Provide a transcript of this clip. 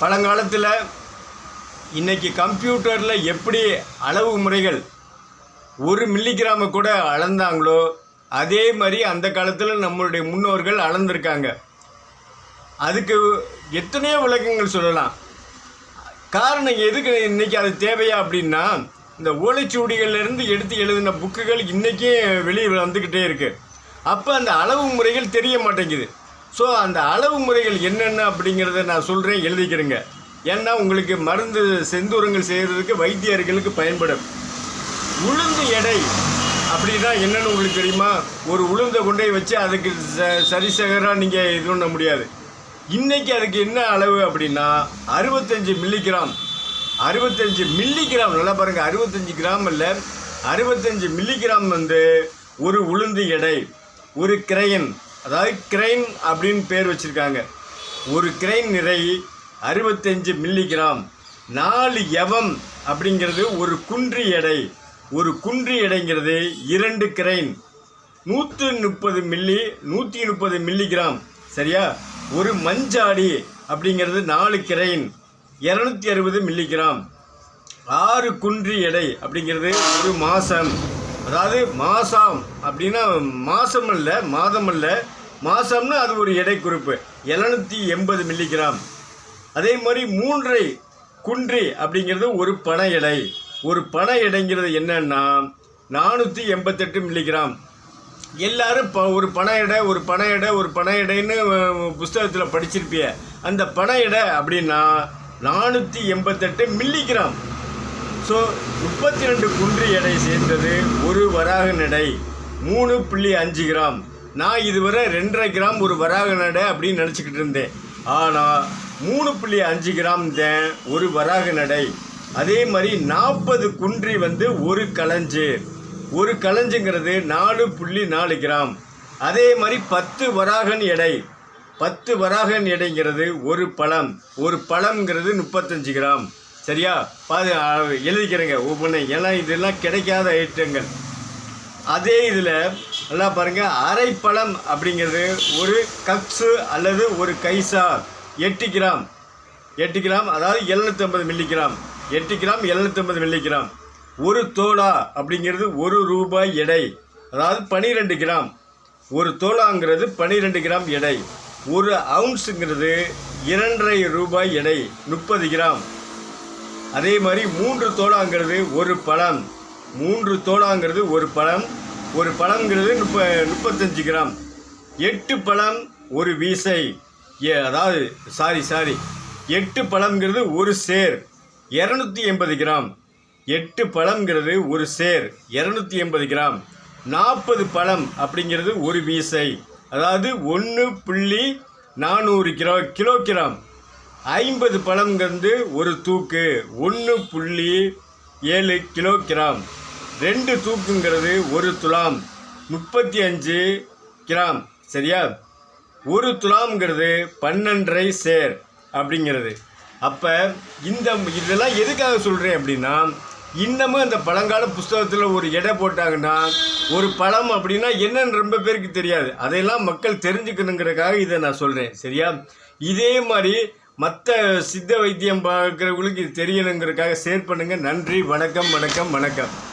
பழங்காலத்தில் இன்றைக்கி கம்ப்யூட்டரில் எப்படி அளவு முறைகள் ஒரு மில்லிகிராம கூட அளந்தாங்களோ அதே மாதிரி அந்த காலத்தில் நம்மளுடைய முன்னோர்கள் அளந்திருக்காங்க. அதுக்கு எத்தனையோ விளக்கங்கள் சொல்லலாம். காரணம் எதுக்கு இன்றைக்கி அது தேவையா அப்படின்னா இந்த ஓலைச்சுவடிகள்லேருந்து எடுத்து எழுதின புக்குகள் இன்றைக்கும் வெளியே வந்துக்கிட்டே இருக்குது அப்போ அந்த அளவு முறைகள் தெரிய மாட்டேங்குது. ஸோ அந்த அளவு முறைகள் என்னென்ன அப்படிங்கிறத நான் சொல்கிறேன் எழுதிக்கிறேங்க. ஏன்னா உங்களுக்கு மருந்து செந்தூரங்கள் செய்கிறதுக்கு வைத்தியர்களுக்கு பயன்படும். உளுந்து எடை அப்படின்னா என்னென்னு உங்களுக்கு தெரியுமா? ஒரு உளுந்தை கொண்டே வச்சு அதுக்கு ச சரிசகராக நீங்கள் இது பண்ண முடியாது. இன்றைக்கி அதுக்கு என்ன அளவு அப்படின்னா அறுபத்தஞ்சு மில்லிகிராம் அறுபத்தஞ்சு மில்லிகிராம் நல்லா பாருங்கள் அறுபத்தஞ்சு கிராம் இல்லை அறுபத்தஞ்சு மில்லிகிராம் வந்து ஒரு உளுந்து எடை ஒரு கிரையன் அதாவது கிரைன் அப்படின்னு பேர் வச்சுருக்காங்க. ஒரு கிரைன் நிறை அறுபத்தஞ்சு மில்லிகிராம் நாலு எவம் அப்படிங்கிறது ஒரு குன்றி எடை. ஒரு குன்றி எடைங்கிறது இரண்டு கிரைன் நூற்று முப்பது மில்லி நூற்றி முப்பது மில்லிகிராம் சரியா? ஒரு மஞ்சாடி அப்படிங்கிறது நாலு கிரைன் இரநூத்தி அறுபது மில்லிகிராம் ஆறு குன்றி எடை அப்படிங்கிறது ஒரு மாதம் அதாவது மாதம் அப்படின்னா மாதம் அல்ல மாதம் அல்ல மாதம்னு அது ஒரு எடை குறிப்பு எழுநூற்றி எண்பது மில்லிகிராம் அதே மாதிரி மூன்றை குன்றி அப்படிங்கிறது ஒரு பண எடை. ஒரு பண எடைங்கிறது என்னன்னா நானூற்றி எண்பத்தெட்டு மில்லிகிராம் எல்லாரும் இப்போ ஒரு பண எடை ஒரு பண எடை ஒரு பண எடைன்னு புஸ்தகத்தில் படிச்சிருப்பிய. அந்த பண எடை அப்படின்னா நானூற்றி எண்பத்தெட்டு மில்லிகிராம் ஸோ முப்பத்தி ரெண்டு குன்று எடை சேர்ந்தது ஒரு வராக நடை. மூணு புள்ளி அஞ்சு கிராம். நான் இதுவரை ரெண்டரை கிராம் ஒரு வராக நடை அப்படின்னு நினச்சிக்கிட்டு இருந்தேன். ஆனால் மூணு புள்ளி அஞ்சு கிராம் தான் ஒரு வராக நடை. அதே மாதிரி நாற்பது குன்றி வந்து ஒரு களஞ்சு ஒரு களஞ்சுங்கிறது நாலு புள்ளி நாலு கிராம். அதே மாதிரி பத்து வராகன் எடை. பத்து வராகன் எடைங்கிறது ஒரு பழம். ஒரு பழம்ங்கிறது முப்பத்தஞ்சு கிராம். சரியா? பாது எழுதிக்கிறேங்க. ஒவ்வொன்று ஏன்னா இதெல்லாம் கிடைக்காத ஐட்டங்கள். அதே இதில் நல்லா பாருங்கள் அரைப்பழம் அப்படிங்கிறது ஒரு கப்ஸு அல்லது ஒரு கைசா. எட்டு கிராம். எட்டு கிராம் அதாவது எழுநூற்றம்பது மில்லிகிராம். எட்டு கிராம் எழுநூற்றம்பது மில்லிகிராம். ஒரு தோலா அப்படிங்கிறது ஒரு ரூபாய் எடை. அதாவது பனிரெண்டு கிராம். ஒரு தோலாங்கிறது பனிரெண்டு கிராம் எடை. ஒரு அவுன்ஸுங்கிறது இரண்டரை ரூபாய் எடை. முப்பது கிராம். அதே மாதிரி மூன்று தோளாங்கிறது ஒரு பழம். மூன்று தோளாங்கிறது ஒரு பழம். ஒரு பழங்கிறது முப்ப முப்பத்தஞ்சு கிராம். எட்டு பழம் ஒரு வீசை. ஏ அதாவது சாரி சாரி எட்டு பழம்ங்கிறது ஒரு சேர். இரநூத்தி எண்பது கிராம். எட்டு பழம்ங்கிறது ஒரு சேர். இரநூத்தி எண்பது கிராம். நாற்பது பழம் அப்படிங்கிறது ஒரு வீசை. அதாவது ஒன்று புள்ளி நானூறு கிலோ கிலோ கிராம். ஐம்பது பழங்கிறது ஒரு தூக்கு ஒன்று புள்ளி ஏழு கிலோ கிராம் ரெண்டு தூக்குங்கிறது ஒரு துலாம் முப்பத்தி அஞ்சு கிராம். சரியா? ஒரு துலாம்ங்கிறது பன்னெண்டரை சேர் அப்படிங்கிறது. அப்போ இந்த இதெல்லாம் எதுக்காக சொல்கிறேன் அப்படின்னா இன்னமும் அந்த பழங்கால புஸ்தகத்தில் ஒரு எடை போட்டாங்கன்னா ஒரு பழம் அப்படின்னா என்னன்னு ரொம்ப பேருக்கு தெரியாது. அதையெல்லாம் மக்கள் தெரிஞ்சுக்கணுங்கிறதுக்காக இதை நான் சொல்கிறேன் சரியா? இதே மாதிரி மற்ற சித்த வைத்தியம் பார்க்குறவங்களுக்கு இது தெரியணுங்கிறதுக்காக ஷேர் பண்ணுங்கள் நன்றி. வணக்கம் வணக்கம் வணக்கம்.